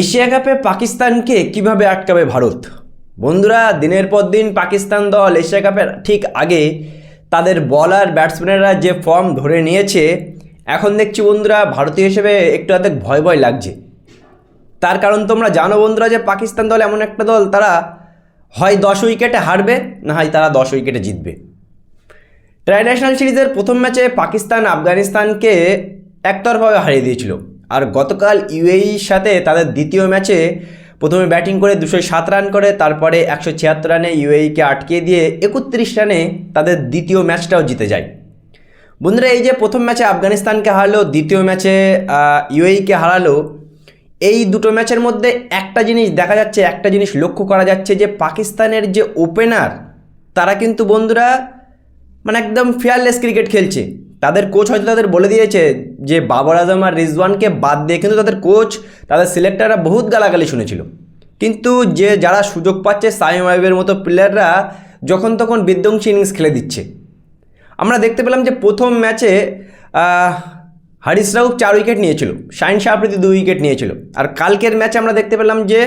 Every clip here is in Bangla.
এশিয়া কাপে পাকিস্তানকে কীভাবে আটকাবে ভারত? বন্ধুরা, দিনের পর দিন পাকিস্তান দল এশিয়া কাপের ঠিক আগে তাদের বলার ব্যাটসম্যানেরা যে ফর্ম ধরে নিয়েছে, এখন দেখছি বন্ধুরা ভারতীয় হিসেবে একটু আধ ভয় ভয় লাগছে। তার কারণ তোমরা জানো বন্ধুরা যে পাকিস্তান দল এমন একটা দল, তারা হয় দশ উইকেটে হারবে, না হয় তারা দশ উইকেটে জিতবে। ট্রাইন্যাশনাল সিরিজের প্রথম ম্যাচে পাকিস্তান আফগানিস্তানকে একতরফাভাবে হারিয়ে দিয়েছিল। আর গতকাল ইউএইর সাথে তাদের দ্বিতীয় ম্যাচে প্রথমে ব্যাটিং করে দুশো সাত রান করে, তারপরে একশো ছিয়াত্তর রানে ইউএইকে আটকে দিয়ে একত্রিশ রানে তাদের দ্বিতীয় ম্যাচটাও জিতে যায়। বন্ধুরা, এই যে প্রথম ম্যাচে আফগানিস্তানকে হারালো, দ্বিতীয় ম্যাচে ইউএইকে হারালো, এই দুটো ম্যাচের মধ্যে একটা জিনিস দেখা যাচ্ছে, একটা জিনিস লক্ষ্য করা যাচ্ছে যে পাকিস্তানের যে ওপেনার তারা কিন্তু বন্ধুরা মানে একদম ফেয়ারলেস ক্রিকেট খেলছে। তাদের কোচ হয়তো তাদের বলে দিয়েছে যে বাবর আজম আর রিজওয়ানকে বাদ দিয়ে কিন্তু তাদের কোচ তাদের সিলেক্টাররা বহুত গালাগালি শুনেছিল। কিন্তু যে যারা সুযোগ পাচ্ছে সাইম আইবের মতো প্লেয়াররা যখন তখন বিধ্বংসী ইনিংস খেলে দিচ্ছে। আমরা দেখতে পেলাম যে প্রথম ম্যাচে হারিস রাউফ চার উইকেট নিয়েছিল শাইন শাহপ্রীতি দুই উইকেট নিয়েছিল। আর কালকের ম্যাচে আমরা দেখতে পেলাম যে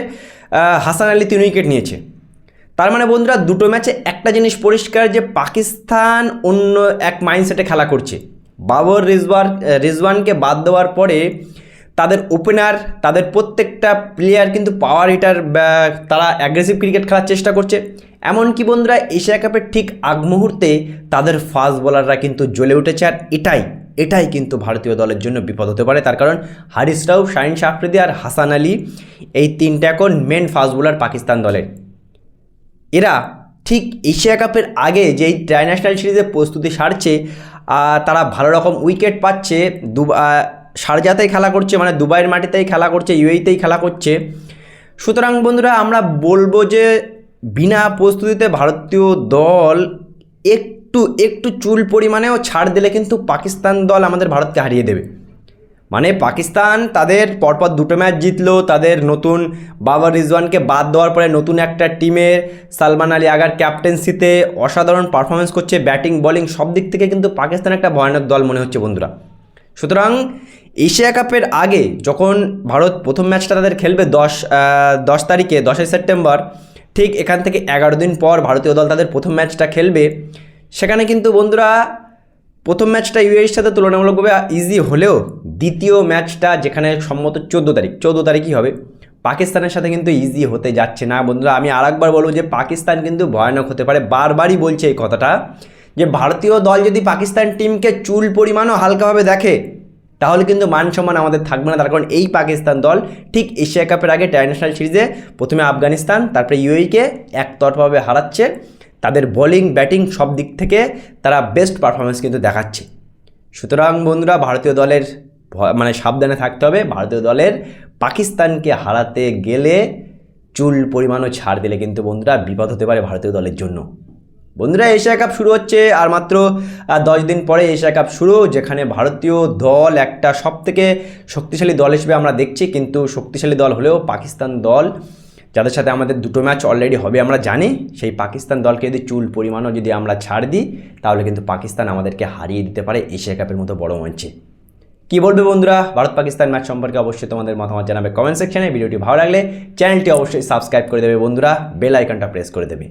হাসান আলী তিন উইকেট নিয়েছে। তার মানে বন্ধুরা, দুটো ম্যাচে একটা জিনিস পরিষ্কার যে পাকিস্তান অন্য এক মাইন্ডসেটে খেলা করছে। বাবর রিজওয়ার রিজওয়ানকে বাদ দেওয়ার পরে তাদের ওপেনার তাদের প্রত্যেকটা প্লেয়ার কিন্তু পাওয়ার হিটার তারা অ্যাগ্রেসিভ ক্রিকেট খেলার চেষ্টা করছে। এমনকি বন্ধুরা, এশিয়া কাপের ঠিক আগ মুহূর্তে তাদের ফাস্ট বোলাররা কিন্তু জ্বলে উঠেছে। আর এটাই এটাই কিন্তু ভারতীয় দলের জন্য বিপদ হতে পারে। তার কারণ হারিস রাউফ, শাহিন শাহফ্রিদি আর হাসান আলী এই তিনটা এখন মেন ফাস্ট বোলার পাকিস্তান দলের। এরা ঠিক এশিয়া কাপের আগে যেই ট্রাইন্যাশনাল সিরিজের প্রস্তুতি সারছে তারা ভালো রকম উইকেট পাচ্ছে। দু সারজাতেই খেলা করছে মানে দুবাইয়ের মাটিতেই খেলা করছে, ইউএইতেই খেলা করছে। সুতরাং বন্ধুরা, আমরা বলব যে বিনা প্রস্তুতিতে ভারতীয় দল একটু একটু চুল পরিমাণেও ছাড় দিলে কিন্তু পাকিস্তান দল আমাদের ভারতকে হারিয়ে দেবে। মানে পাকিস্তান তাদের পরপর দুটো ম্যাচ জিতলো, তাদের নতুন বাবার রিজওয়ানকে বাদ দেওয়ার পরে নতুন একটা টিমে সালমান আলী আগার ক্যাপ্টেন্সিতে অসাধারণ পারফরমেন্স করছে, ব্যাটিং, বলিং সব দিক থেকে কিন্তু পাকিস্তান একটা ভয়ানক দল মনে হচ্ছে বন্ধুরা। সুতরাং এশিয়া কাপের আগে যখন ভারত প্রথম ম্যাচটা তাদের খেলবে দশ দশ তারিখে, দশই সেপ্টেম্বর, ঠিক এখান থেকে এগারো দিন পর ভারতীয় দল তাদের প্রথম ম্যাচটা খেলবে, সেখানে কিন্তু বন্ধুরা প্রথম ম্যাচটা ইউএর সাথে তুলনামূলকভাবে ইজি হলেও দ্বিতীয় ম্যাচটা যেখানে সম্মত চোদ্দ তারিখ, চোদ্দ তারিখই হবে। পাকিস্তানের সাথে কিন্তু ইজি হতে যাচ্ছে না। বন্ধুরা, আমি আরেকবার বলব যে পাকিস্তান কিন্তু ভয়ানক হতে পারে। বারবারই বলছে এই কথাটা যে ভারতীয় দল যদি পাকিস্তান টিমকে চুল পরিমাণও হালকাভাবে দেখে, তাহলে কিন্তু মান সম্মান আমাদের থাকবে না। তার কারণ এই পাকিস্তান দল ঠিক এশিয়া কাপের আগে ইন্টারন্যাশনাল সিরিজে প্রথমে আফগানিস্তান, তারপরে ইউএইকে একতরফাভাবে হারাচ্ছে। তাদের বোলিং ব্যাটিং সব দিক থেকে তারা বেস্ট পারফরমেন্স কিন্তু দেখাচ্ছে। সুতরাং বন্ধুরা, ভারতীয় দলের মানে সাবধানে থাকতে হবে। ভারতীয় দলের পাকিস্তানকে হারাতে গেলে চুল পরিমাণও ছাড় দিলে কিন্তু বন্ধুরা বিপদ হতে পারে ভারতীয় দলের জন্য। বন্ধুরা, এশিয়া কাপ শুরু হচ্ছে আর মাত্র দশ দিন পরে এশিয়া কাপ শুরু, যেখানে ভারতীয় দল একটা সব থেকে শক্তিশালী দল হিসেবে আমরা দেখছি। কিন্তু শক্তিশালী দল হলেও পাকিস্তান দল, যাদের সাথে আমাদের দুটো ম্যাচ অলরেডি হবে আমরা জানি, সেই পাকিস্তান দলকে যদি চুল পরিমাণও যদি আমরা ছাড় দিই, তাহলে কিন্তু পাকিস্তান আমাদেরকে হারিয়ে দিতে পারে এশিয়া কাপের মতো বড় মঞ্চে। কি বলবে বন্ধুরা? ভারত পাকিস্তান ম্যাচ সম্পর্কে অবশ্যই তোমাদের মতামত জানাবে কমেন্ট সেকশনে ভিডিওটি ভালো লাগলে চ্যানেলটি অবশ্যই সাবস্ক্রাইব করে দেবে বন্ধুরা। বেল আইকনটা প্রেস করে দেবে।